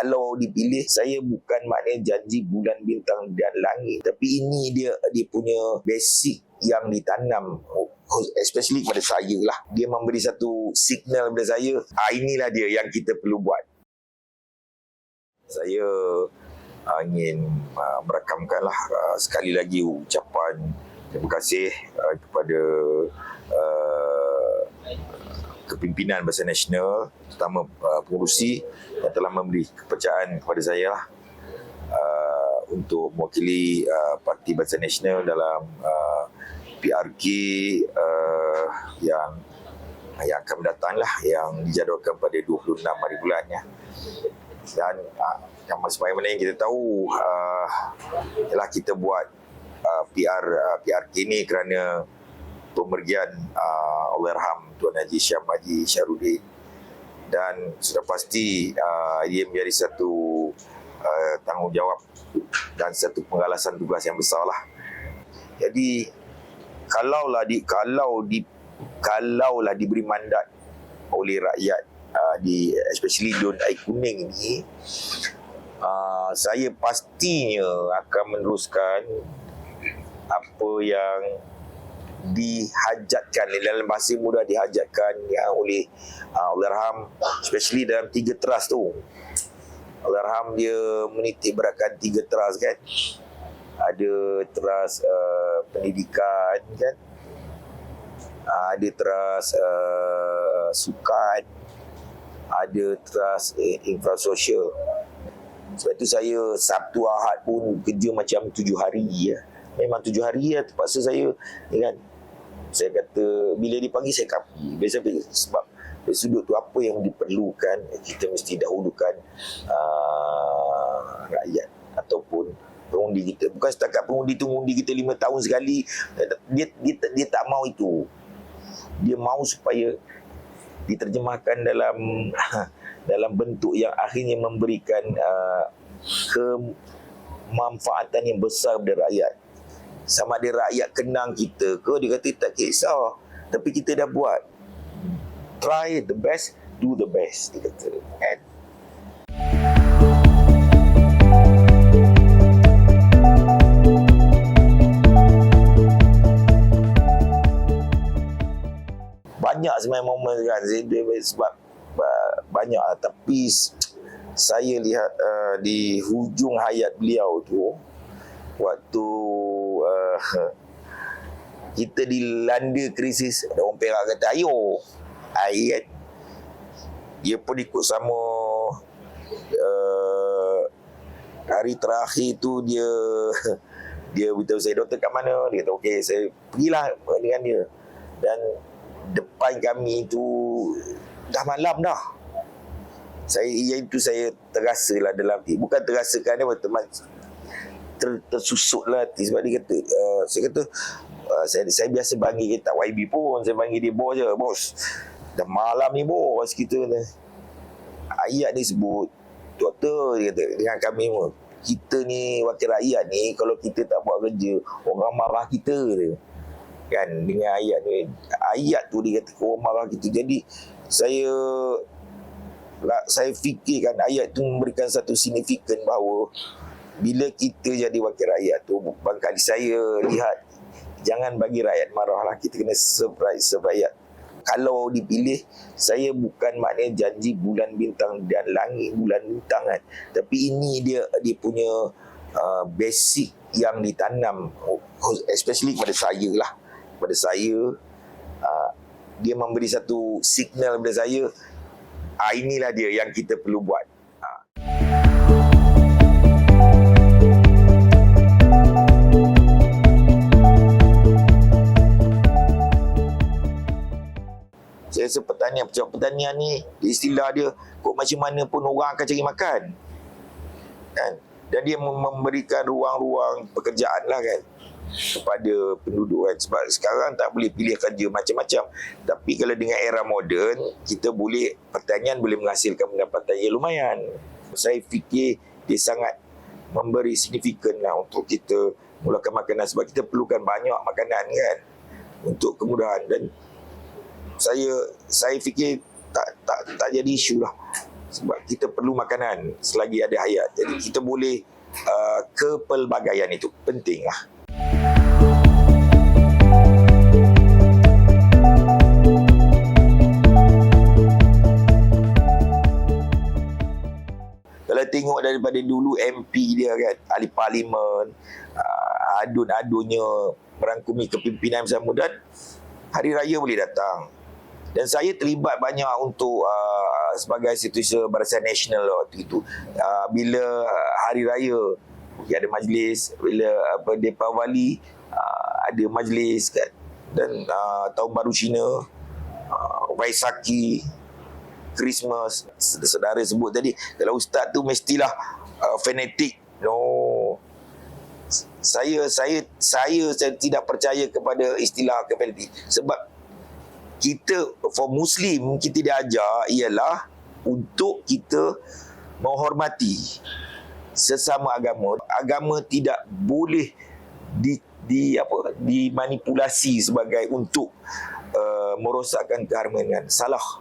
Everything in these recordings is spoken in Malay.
kalau dipilih saya bukan maknanya janji bulan bintang dan langit. Tapi ini dia dia punya basic yang ditanam. Especially kepada saya lah. Dia memberi satu signal kepada saya ah inilah dia yang kita perlu buat. Saya uh, ingin uh, merakamkanlah uh, sekali lagi ucapan terima kasih uh, kepada uh, kepimpinan Bahasa Nasional terutama uh, pengurusi yang telah memberi kepercayaan kepada saya lah, uh, untuk mewakili uh, Parti Bahasa Nasional dalam uh, PRK uh, yang yang akan datang lah yang dijadualkan pada 26 hari bulan ya. Dan uh, yang sebagaimana yang kita tahu uh, ialah kita buat uh, PR uh, PRK ini kerana pemergian uh, Allahyarham Tuan Haji Syam Haji Syarudin dan sudah pasti uh, ia menjadi satu uh, tanggungjawab dan satu penggalasan tugas yang besar lah. Jadi kalaulah di kalau di kalaulah diberi mandat oleh rakyat uh, di especially Dun Air Kuning ini uh, saya pastinya akan meneruskan apa yang dihajatkan dalam bahasa muda dihajatkan ya oleh uh, Allahyarham especially dalam tiga trust tu. Allahyarham dia menitik beratkan tiga trust kan. Ada trust uh, pendidikan kan. Uh, ada trust uh, sukan. Ada trust uh, infrasosial. Sebab tu saya Sabtu Ahad pun kerja macam tujuh hari ya. Memang tujuh hari ya terpaksa saya ya kan saya kata bila dipanggil saya kapi. Biasa sebab dari sudut tu apa yang diperlukan kita mesti dahulukan uh, rakyat ataupun pengundi kita. Bukan setakat pengundi tu mengundi kita lima tahun sekali dia, dia dia tak mau itu. Dia mau supaya diterjemahkan dalam dalam bentuk yang akhirnya memberikan uh, kemanfaatan yang besar kepada rakyat sama ada rakyat kenang kita ke? Dia kata tak kisah. Tapi kita dah buat. Try the best do the best dia kata kan? Banyak sebenarnya momen kan sebab banyak lah. tapi saya lihat uh, di hujung hayat beliau tu waktu kita dilanda krisis orang Perak kata ayo. Air kan? Dia pun ikut sama uh, hari terakhir tu dia dia beritahu saya doktor kat mana? Dia kata okey saya pergilah dengan dia. Dan depan kami tu dah malam dah. Saya yang itu saya terasa lah dalam bukan terasakan dia ter, tersusuk lah hati. Sebab dia kata uh, saya kata uh, saya saya biasa panggil kita YB pun. Saya panggil dia bos je bos dah malam ni bos kita kata. Ayat dia sebut doktor dia kata dengan kami pun kita ni wakil rakyat ni kalau kita tak buat kerja orang marah kita dia kan dengan ayat ni. Ayat tu dia kata orang marah kita. Jadi saya saya fikirkan ayat tu memberikan satu signifikan bahawa bila kita jadi wakil rakyat tu kali saya lihat jangan bagi rakyat marah lah kita kena serve, serve rakyat. Kalau dipilih saya bukan maknanya janji bulan bintang dan langit bulan bintang kan. Tapi ini dia dia punya uh, basic yang ditanam especially kepada saya lah. Kepada saya uh, dia memberi satu signal kepada saya ah inilah dia yang kita perlu buat. Saya rasa pertanian pejabat pertanian ni istilah dia kok macam mana pun orang akan cari makan. Kan? Dan dia memberikan ruang-ruang pekerjaan lah kan? Kepada penduduk kan? Sebab sekarang tak boleh pilih kerja macam-macam. Tapi kalau dengan era moden kita boleh pertanian boleh menghasilkan pendapatan yang lumayan. Saya fikir dia sangat memberi signifikan lah untuk kita mulakan makanan sebab kita perlukan banyak makanan kan? Untuk kemudahan. Dan saya saya fikir tak tak tak jadi isu lah. Sebab kita perlu makanan selagi ada hayat. Jadi kita boleh uh, kepelbagaian itu. Penting lah. Kalau tengok daripada dulu MP dia kan ahli parlimen uh, adun-adunnya merangkumi kepimpinan bersama dan hari raya boleh datang dan saya terlibat banyak untuk uh, sebagai institusi barisan nasional waktu itu. Uh, bila hari raya okay, ada majlis bila apa Deepavali uh, ada majlis kan. Dan uh, tahun baru Cina uh, Vaisaki Christmas saudara sebut tadi kalau ustaz tu mestilah uh, fanatik. No. Saya saya saya saya tidak percaya kepada istilah fanatik. Sebab kita for muslim kita diajar ialah untuk kita menghormati sesama agama. Agama tidak boleh di di apa dimanipulasi sebagai untuk uh, merosakkan keharmonian. Salah.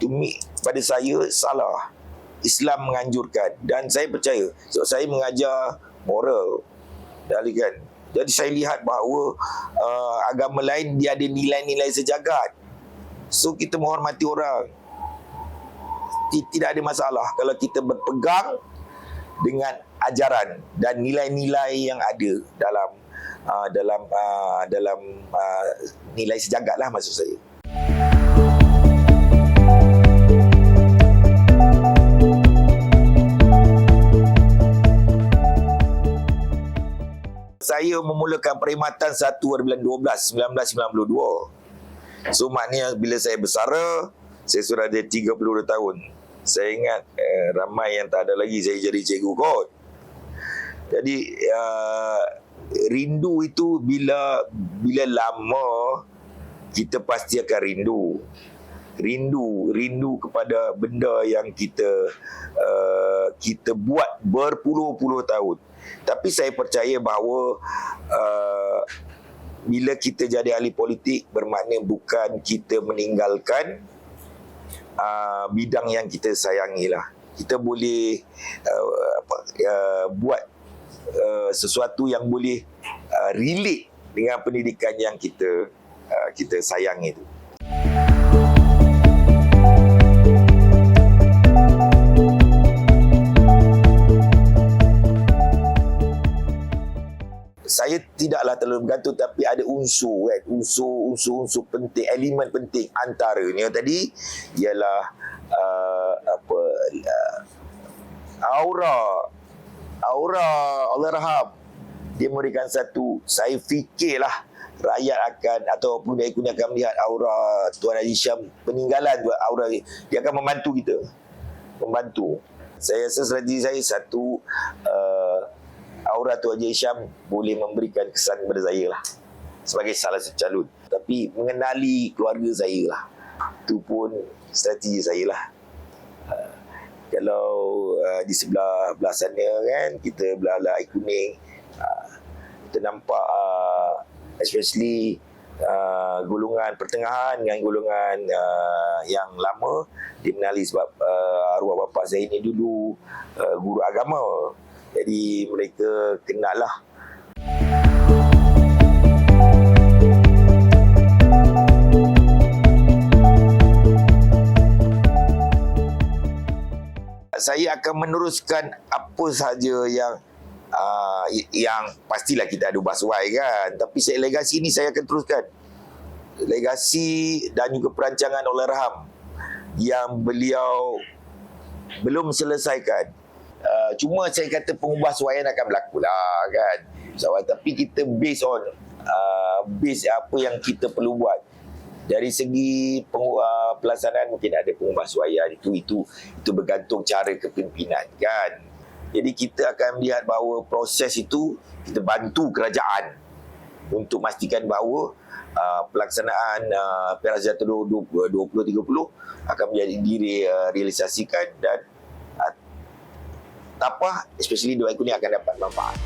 To me pada saya salah. Islam menganjurkan. Dan saya percaya sebab saya mengajar moral. Dalikan jadi saya lihat bahawa uh, agama lain dia ada nilai-nilai sejagat. So kita menghormati orang. Tidak ada masalah kalau kita berpegang dengan ajaran dan nilai-nilai yang ada dalam uh, dalam uh, dalam uh, nilai sejagat lah maksud saya. Saya memulakan perkhidmatan 1 bulan 12 1992. So maknanya bila saya bersara, saya sudah ada 32 tahun. Saya ingat eh, ramai yang tak ada lagi saya jadi cikgu kot. Jadi uh, rindu itu bila bila lama kita pasti akan rindu. Rindu, rindu kepada benda yang kita uh, kita buat berpuluh-puluh tahun. Tapi saya percaya bahawa uh, bila kita jadi ahli politik bermakna bukan kita meninggalkan uh, bidang yang kita sayangi lah. Kita boleh uh, apa, uh, buat uh, sesuatu yang boleh uh, relate dengan pendidikan yang kita uh, kita sayangi itu. Tidaklah terlalu bergantung tapi ada unsur kan? Unsur-unsur penting elemen penting antaranya tadi ialah uh, apa uh, aura. Aura Allah rahab. Dia memberikan satu saya fikirlah rakyat akan ataupun dia akan melihat aura Tuan Haji Syam peninggalan tu aura dia. Akan membantu kita. Membantu. Saya rasa strategi saya satu uh, aura tu Haji Hisham boleh memberikan kesan kepada saya lah. Sebagai salah satu calon. Tapi mengenali keluarga saya lah. Itu pun strategi saya lah. Uh, kalau uh, di sebelah belah sana kan kita belah belah air kuning. Uh, kita nampak uh, especially uh, golongan pertengahan dengan golongan uh, yang lama dikenali sebab uh, arwah bapa saya ini dulu uh, guru agama jadi mereka kenal lah. Saya akan meneruskan apa sahaja yang uh, yang pastilah kita ada basuai kan. Tapi saya legasi ini saya akan teruskan. Legasi dan juga perancangan oleh Raham yang beliau belum selesaikan Uh, cuma saya kata pengubah suaian akan berlaku lah kan. So, tapi kita based on uh, base apa yang kita perlu buat. Dari segi uh, pelaksanaan mungkin ada pengubah suaian itu itu itu bergantung cara kepimpinan kan. Jadi kita akan melihat bahawa proses itu kita bantu kerajaan untuk memastikan bahawa uh, pelaksanaan uh, Sejahtera 2030 akan menjadi direalisasikan dan tapah especially dua ekor ni akan dapat manfaat